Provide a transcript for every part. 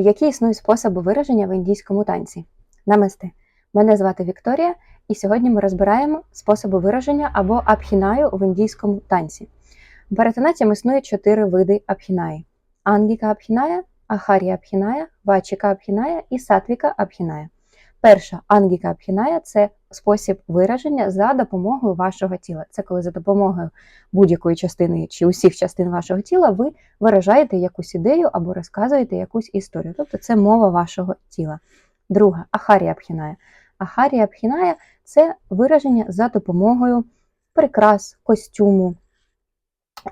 Які існують способи вираження в індійському танці? Намасте. Мене звати Вікторія, і сьогодні ми розбираємо способи вираження або абхінаю в індійському танці. Перетинаттям існує чотири види абхінаї: ангіка абхіная, ахарія абхіная, вачіка абхіная і сатвіка абхіная. Перша ангіка абхіная це спосіб вираження за допомогою вашого тіла. Це коли за допомогою будь-якої частини чи усіх частин вашого тіла ви виражаєте якусь ідею або розказуєте якусь історію. Тобто це мова вашого тіла. Друга ахарія абхіная. Ахарія абхіная це вираження за допомогою прикрас, костюму,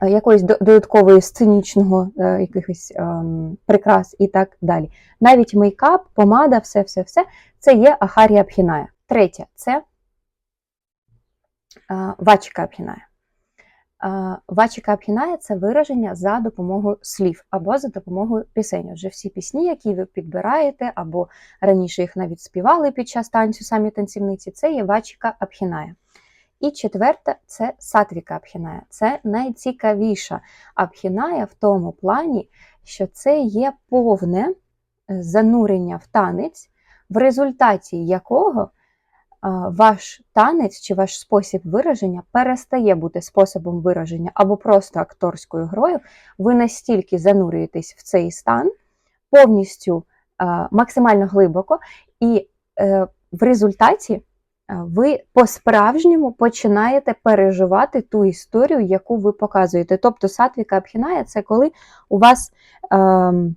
якоїсь додаткової сценічного е, якихось ем, прикрас і так далі. Навіть мейкап, помада, все, все, все це є ахарія абхіная. Третє це е, вачіка абхіная. Е, Вачіка абхіная це вираження за допомогою слів або за допомогою пісень. Отже, всі пісні, які ви підбираєте, або раніше їх навіть співали під час танцю самі танцівниці, це є вачіка абхіная. І четверте це сатвіка абхіная. Це найцікавіша абхіная в тому плані, що це є повне е, занурення в танець, в результаті якого ваш танець чи ваш спосіб вираження перестає бути способом вираження або просто акторською грою, ви настільки занурюєтесь в цей стан повністю максимально глибоко, і е, в результаті ви по-справжньому починаєте переживати ту історію, яку ви показуєте. Тобто сатвіка абхіная це коли у вас. ем,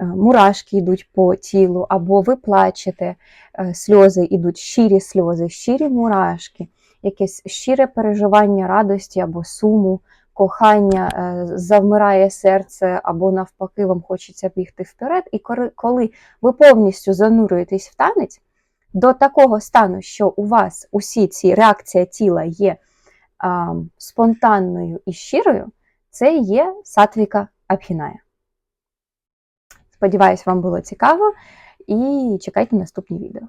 е, Мурашки йдуть по тілу, або ви плачете, е, сльози йдуть, щирі сльози, щирі мурашки, якесь щире переживання радості або суму, кохання, е, завмирає серце, або навпаки, вам хочеться бігти вперед. І коли ви повністю занурюєтесь в танець до такого стану, що у вас усі ці реакція тіла є а, спонтанною і щирою, це є сатвіка абхіная. Сподіваюсь, вам було цікаво і чекайте наступні відео.